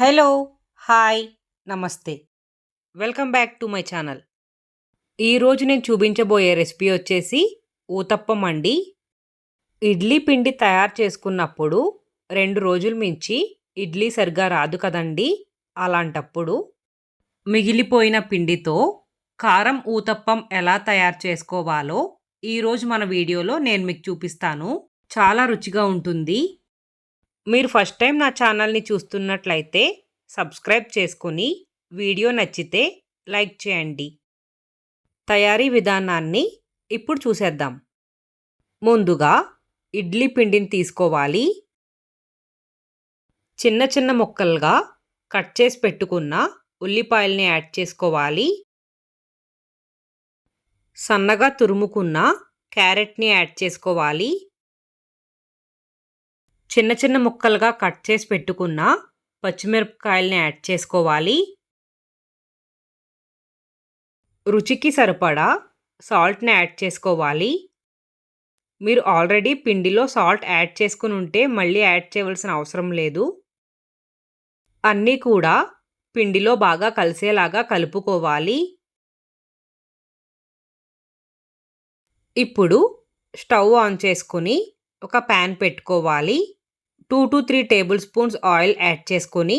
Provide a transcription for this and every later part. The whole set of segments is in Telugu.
హలో హాయ్ నమస్తే. Welcome back to my channel. ఈరోజు నేను చూపించబోయే రెసిపీ వచ్చేసి ఊతప్పం అండి ఇడ్లీ పిండి తయారు చేసుకున్నప్పుడు రెండు రోజులు మించి ఇడ్లీ సరిగా రాదు కదండి అలాంటప్పుడు. మిగిలిపోయిన పిండితో కారం ఊతప్పం ఎలా తయారు చేసుకోవాలో ఈరోజు మన వీడియోలో నేను మీకు చూపిస్తాను. చాలా రుచిగా ఉంటుంది. మీరు ఫస్ట్ టైం నా ఛానల్ని చూస్తున్నట్లయితే సబ్స్క్రైబ్ చేసుకొని వీడియో నచ్చితే లైక్ చేయండి. తయారీ విధానాన్ని ఇప్పుడు చూసేద్దాం. ముందుగా ఇడ్లీ పిండిని తీసుకోవాలి. చిన్న చిన్న ముక్కలుగా కట్ చేసి పెట్టుకున్న ఉల్లిపాయల్ని యాడ్ చేసుకోవాలి. సన్నగా తురుముకున్న క్యారెట్ని యాడ్ చేసుకోవాలి. చిన్న చిన్న ముక్కలుగా కట్ చేసి పెట్టుకున్న పచ్చిమిరపకాయల్ని యాడ్ చేసుకోవాలి. రుచికి సరిపడా సాల్ట్ని యాడ్ చేసుకోవాలి. మీరు ఆల్రెడీ పిండిలో సాల్ట్ యాడ్ చేసుకుని ఉంటే మళ్ళీ యాడ్ చేయవలసిన అవసరం లేదు. అన్నీ కూడా పిండిలో బాగా కలిసేలాగా కలుపుకోవాలి. ఇప్పుడు స్టవ్ ఆన్ చేసుకొని ఒక ప్యాన్ పెట్టుకోవాలి. Two to three tablespoons oil add చేసుకొని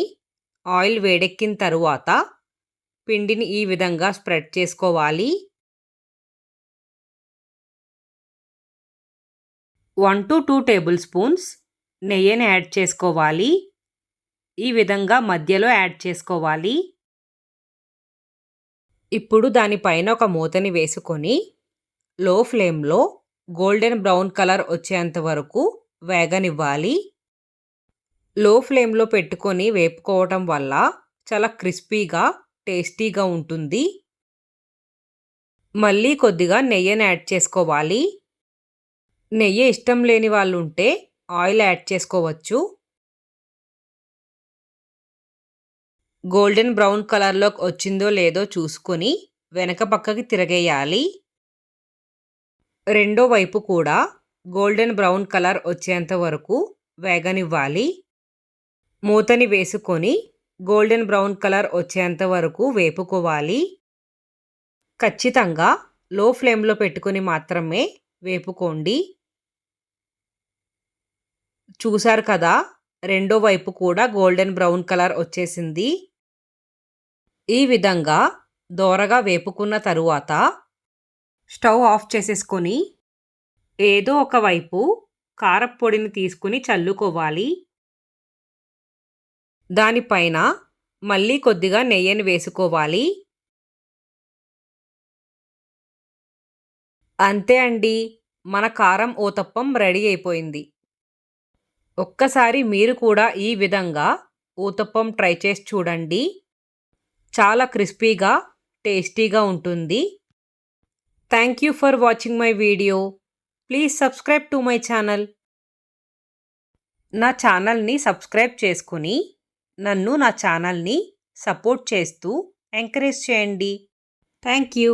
ఆయిల్ వేడెక్కిన తరువాత పిండిని ఈ విధంగా స్ప్రెడ్ చేసుకోవాలి. One to two tablespoons నెయ్యిని యాడ్ చేసుకోవాలి. ఈ విధంగా మధ్యలో యాడ్ చేసుకోవాలి. ఇప్పుడు దానిపైన ఒక మూతని వేసుకొని లో ఫ్లేమ్లో గోల్డెన్ బ్రౌన్ కలర్ వచ్చేంత వరకు వేగనివ్వాలి. లో ఫ్లేమ్లో పెట్టుకొని వేపుకోవటం వల్ల చాలా క్రిస్పీగా టేస్టీగా ఉంటుంది. మళ్ళీ కొద్దిగా నెయ్యిని యాడ్ చేసుకోవాలి. నెయ్యి ఇష్టం లేని వాళ్ళు ఉంటే ఆయిల్ యాడ్ చేసుకోవచ్చు. గోల్డెన్ బ్రౌన్ కలర్లోకి వచ్చిందో లేదో చూసుకొని వెనక పక్కకి తిరగేయాలి. రెండో వైపు కూడా గోల్డెన్ బ్రౌన్ కలర్ వచ్చేంత వరకు వేగనివ్వాలి. మూతని వేసుకొని గోల్డెన్ బ్రౌన్ కలర్ వచ్చేంత వరకు వేపుకోవాలి. ఖచ్చితంగా లో ఫ్లేమ్లో పెట్టుకుని మాత్రమే వేపుకోండి. చూశారు కదా రెండో వైపు కూడా గోల్డెన్ బ్రౌన్ కలర్ వచ్చేసింది. ఈ విధంగా దోరగా వేపుకున్న తరువాత స్టవ్ ఆఫ్ చేసేసుకొని ఏదో ఒక వైపు కారపొడిని తీసుకుని చల్లుకోవాలి. దానిపైన మళ్ళీ కొద్దిగా నెయ్యిని వేసుకోవాలి. అంతే అండి మన కారం ఊతప్పం రెడీ అయిపోయింది. ఒక్కసారి మీరు కూడా ఈ విధంగా ఊతప్పం ట్రై చేసి చూడండి. చాలా క్రిస్పీగా టేస్టీగా ఉంటుంది. Thank you for watching my video please subscribe to my channel నా ఛానల్ని సబ్స్క్రైబ్ చేసుకుని నన్ను నా ఛానల్ని సపోర్ట్ చేస్తూ ఎంకరేజ్ చేయండి. Thank you.